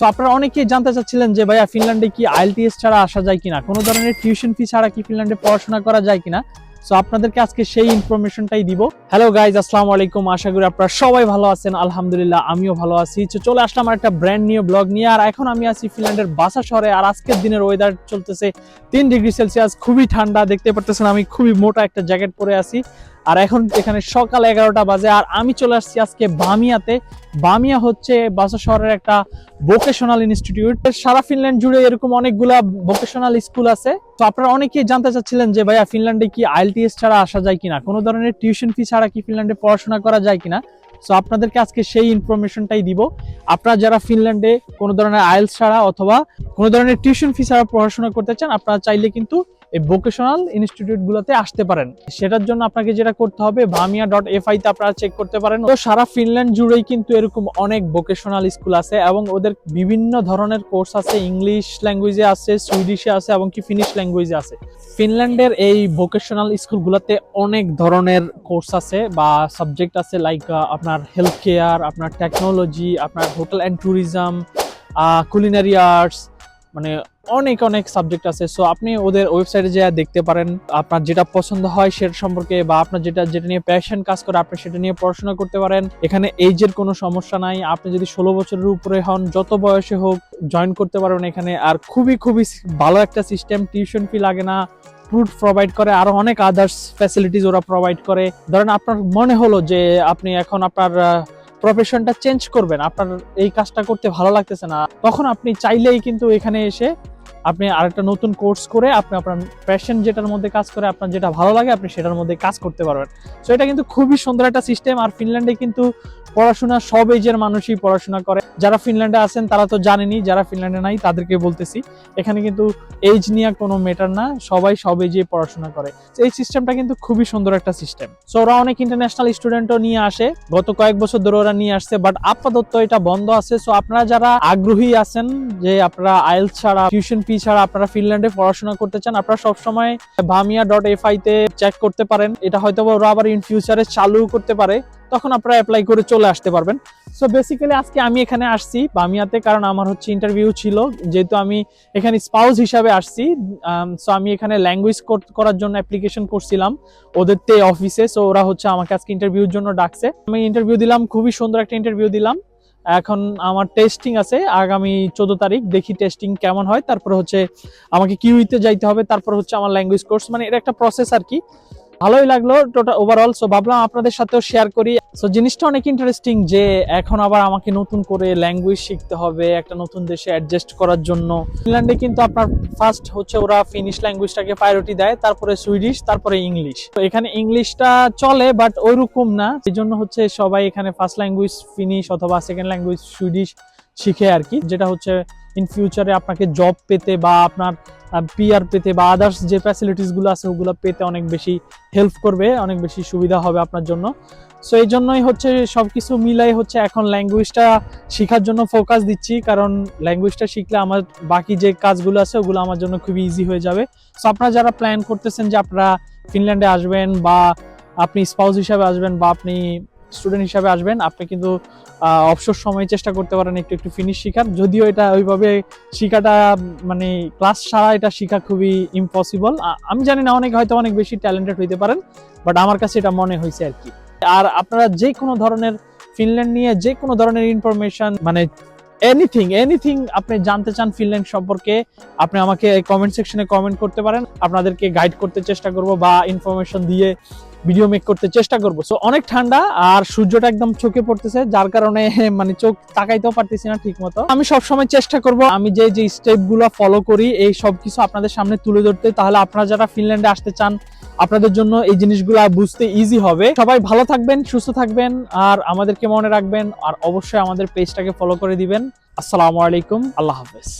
তো আপনারা অনেকেই জানতে চাচ্ছিলেন যে, ভাইয়া, ফিনল্যান্ডে কি আইএলটিএস ছাড়া আসা যায় কিনা? কোনো ধরনের টিউশন ফি ছাড়া কি ফিনল্যান্ডে পড়াশোনা করা যায় কিনা? সো আপনাদেরকে আজকে সেই ইনফরমেশনটাই দিব। হ্যালো গাইজ আসসালামু আলাইকুম। আশা করি আপনারা সবাই ভালো আছেন। আলহামদুলিল্লাহ, আমিও ভালো আছি। তো চলে আসলাম আমার একটা ব্র্যান্ড নিউ ব্লগ নিয়ে। আর এখন আমি আছি ফিনল্যান্ডের বাসা শহরে। আর আজকের দিনের ওয়েদার চলতেছে তিন ডিগ্রি সেলসিয়াস খুবই ঠান্ডা। দেখতে পারতেছেন, আমি খুবই মোটা একটা জ্যাকেট পরে আছি। আর এখন এখানে সকাল এগারোটা বাজে, আর আমি চলে আসছি আজকে বামিয়াতে। বামিয়া হচ্ছে বাসা শহরের একটা ভোকেশনাল ইনস্টিটিউট সারা ফিনল্যান্ড জুড়ে এরকম অনেকগুলা ভোকেশনাল স্কুল আছে। তো আপনারা অনেকেই জানতে চাচ্ছিলেন যে, ভাইয়া, ফিনল্যান্ডে কি আইএলটিএস ছাড়া আসা যায় কিনা? কোনো ধরনের টিউশন ফি ছাড়া কি ফিনল্যান্ডে পড়াশোনা করা যায় কিনা? সো আপনাদেরকে আজকে সেই ইনফরমেশনটাই দিব। আপনারা যারা ফিনল্যান্ডে কোনো ধরনের আইএলস ছাড়া অথবা কোনো ধরনের টিউশন ফি ছাড়া পড়াশোনা করতে চান, আপনারা চাইলে কিন্তু এই ভোকেশনাল ইনস্টিটিউট গুলোতে আসতে পারেন। সেটার জন্য আপনাকে যেটা করতে হবে ভামিয়া ডট এফআই তে আপনারা চেক করতে পারেন। তো সারা ফিনল্যান্ড জুড়েই কিন্তু এরকম অনেক ভোকেশনাল স্কুল আছে এবং ওদের বিভিন্ন ধরনের কোর্স আছে। ইংলিশ ল্যাঙ্গুয়েজে আছে সুইডিশে আছে এবং কি ফিনিশ ল্যাঙ্গুয়েজে আছে। ফিনল্যান্ডের এই ভোকেশনাল স্কুলগুলোতে অনেক ধরনের কোর্স আছে বা সাবজেক্ট আছে লাইক আপনার হেলথ কেয়ার আপনার টেকনোলজি আপনার hotel and tourism culinary arts মানে অনেক অনেক সাবজেক্ট আছে। সো আপনি ওদের ওয়েবসাইটে যা দেখতে পারেন, আপনার যেটা পছন্দ হয় সেটা সম্পর্কে বা আপনার যেটা যেটা নিয়ে প্যাশন কাজ করে, আপনি সেটা নিয়ে পড়াশোনা করতে পারেন। এখানে এইজের কোনো সমস্যা নাই। আপনি যদি ষোলো বছরের উপরে হন, যত বয়সে হোক জয়েন করতে পারবেন এখানে। আর খুবই খুবই ভালো একটা সিস্টেম টিউশন ফি লাগে না। ফুড প্রোভাইড করে, আরও অনেক আদার্স ফ্যাসিলিটিস ওরা প্রোভাইড করে। ধরেন আপনার মনে হলো যে, আপনি এখন আপনার প্রফেশনটা চেঞ্জ করবেন। আপনার এই কাজটা করতে ভালো লাগতেছে না। তখন আপনি চাইলেই কিন্তু এখানে এসে আপনি আরেকটা নতুন কোর্স করে আপনি আপনার প্যাশন যেটার মধ্যে কাজ করে, আপনার যেটা ভালো লাগে, আপনি সেটার মধ্যে কাজ করতে পারবেন। সো এটা কিন্তু খুবই সুন্দর একটা সিস্টেম আর ফিনল্যান্ডে কিন্তু পড়াশোনা সব এজের মানুষই পড়াশোনা করে। যারা ফিনল্যান্ডে আছেন, তারা তো জানেনই, যারা ফিনল্যান্ডে নাই, তাদেরকে বলতেছি, এখানে কিন্তু এজ নিয়ে কোনো মেটার না, সবাই সব এজে পড়াশোনা করে। এই সিস্টেমটা কিন্তু খুবই সুন্দর একটা সিস্টেম সো ওরা অনেক ইন্টারন্যাশনাল স্টুডেন্টও নিয়ে আসে, গত কয়েক বছর ধরে ওরা নিয়ে আসছে বাট আপাতত এটা বন্ধ আছে। সো আপনারা যারা আগ্রহী আছেন যে আপনারা আইএলস ছাড়া টিউশন ফি ছাড়া আপনারা ফিনল্যান্ডে পড়াশোনা করতে চান, আপনারা সবসময় ভামিয়া ডট এফআই তে চেক করতে পারেন। এটা হয়তো ওরা আবার ইন ফিউচারে চালু করতে পারে। তখন আপনারা অ্যাপ্লাই করে চলে আসতে পারবেন। সো বেসিক্যালি আজকে আমি এখানে আসছি বামিয়াতে কারণ আমার হচ্ছে ইন্টারভিউ ছিল। যেহেতু আমি এখানে স্পাউস হিসাবে আসছি সো আমি এখানে ল্যাঙ্গুয়েজ করার জন্য অ্যাপ্লিকেশন করছিলাম ওদের তে অফিসে সো ওরা হচ্ছে আমাকে আজকে ইন্টারভিউর জন্য ডাকছে। আমি ইন্টারভিউ দিলাম, খুবই সুন্দর একটা ইন্টারভিউ দিলাম। এখন আমার টেস্টিং আছে, আগামী চোদ্দ তারিখ দেখি টেস্টিং কেমন হয়, তারপর হচ্ছে আমাকে কিউইতে যাইতে হবে, তারপর হচ্ছে আমার ল্যাঙ্গুয়েজ কোর্স মানে এটা একটা প্রসেস আর কি। ভালোই লাগল টোটাল ওভারঅল সো ভাবলাম আপনাদের সাথেও শেয়ার করি। সো জিনিসটা অনেক ইন্টারেস্টিং যে এখন আবার আমাকে নতুন করে ল্যাঙ্গুয়েজ শিখতে হবে, একটা নতুন দেশে অ্যাডজাস্ট করার জন্য। ফিনল্যান্ডে কিন্তু আপনার ফার্স্ট হচ্ছে ওরা ফিনিশ ল্যাঙ্গুয়েজটাকে প্রায়োরিটি দেয়, তারপরে সুইডিশ তারপরে ইংলিশ তো এখানে ইংলিশটা চলে বাট ওইরকম না। এই জন্য হচ্ছে সবাই এখানে ফার্স্ট ল্যাঙ্গুয়েজ ফিনিশ অথবা সেকেন্ড ল্যাঙ্গুয়েজ সুইডিশ শিখে আর কি। যেটা হচ্ছে ইন ফিউচারে আপনাকে জব পেতে বা আপনার পিআর পেতে বা আদার্স যে ফ্যাসিলিটিসগুলো আছে, ওগুলো পেতে অনেক বেশি হেল্প করবে, অনেক বেশি সুবিধা হবে আপনার জন্য। সো এই জন্যই হচ্ছে সবকিছু মিলাই হচ্ছে এখন ল্যাঙ্গুয়েজটা শেখার জন্য ফোকাস দিচ্ছি। কারণ ল্যাঙ্গুয়েজটা শিখলে আমার বাকি যে কাজগুলো আছে, ওগুলো আমার জন্য খুবই ইজি হয়ে যাবে। সো আপনারা যারা প্ল্যান করতেছেন যে আপনারা ফিনল্যান্ডে আসবেন বা আপনি স্পাউস হিসাবে আসবেন বা আপনি স্টুডেন্ট হিসাবে আসবেন, আপনি কিন্তু অবসর সময় চেষ্টা করতে পারেন একটু একটু ফিনিশ শেখার। যদিও এটা ওইভাবে শেখাটা মানে ক্লাস ছাড়া এটা শেখা খুবই ইম্পসিবল আমি জানি না, অনেক হয়তো অনেক বেশি ট্যালেন্টেড হইতে পারেন বাট আমার কাছে এটা মনে হয়েছে আর কি। আর আপনারা যে কোনো ধরনের ফিনল্যান্ড নিয়ে যে কোনো ধরনের ইনফরমেশন মানে এনিথিং এনিথিং আপনি জানতে চান ফিনল্যান্ড সম্পর্কে, আপনি আমাকে কমেন্ট সেকশনে কমেন্ট করতে পারেন। আপনাদেরকে গাইড করতে চেষ্টা করব বা ইনফরমেশন দিয়ে ভিডিও মেক করতে চেষ্টা করব। সো অনেক ঠান্ডা আর সূর্যটা একদম চোখে পড়তেছে, যার কারণে মানে চোখ তাকাইতেও পারতেছি না ঠিক মতো আমি সবসময় চেষ্টা করব, আমি যে যে স্টেপগুলো ফলো করি, এই সব কিছু আপনাদের সামনে তুলে ধরতে। তাহলে আপনারা যারা ফিনল্যান্ডে আসতে চান, আপনাদের জন্য এই জিনিসগুলো বুঝতে ইজি হবে। সবাই ভালো থাকবেন, সুস্থ থাকবেন, আর আমাদেরকে মনে রাখবেন, আর অবশ্যই আমাদের পেজটাকে ফলো করে দিবেন। আসসালামু আলাইকুম, আল্লাহ হাফেজ।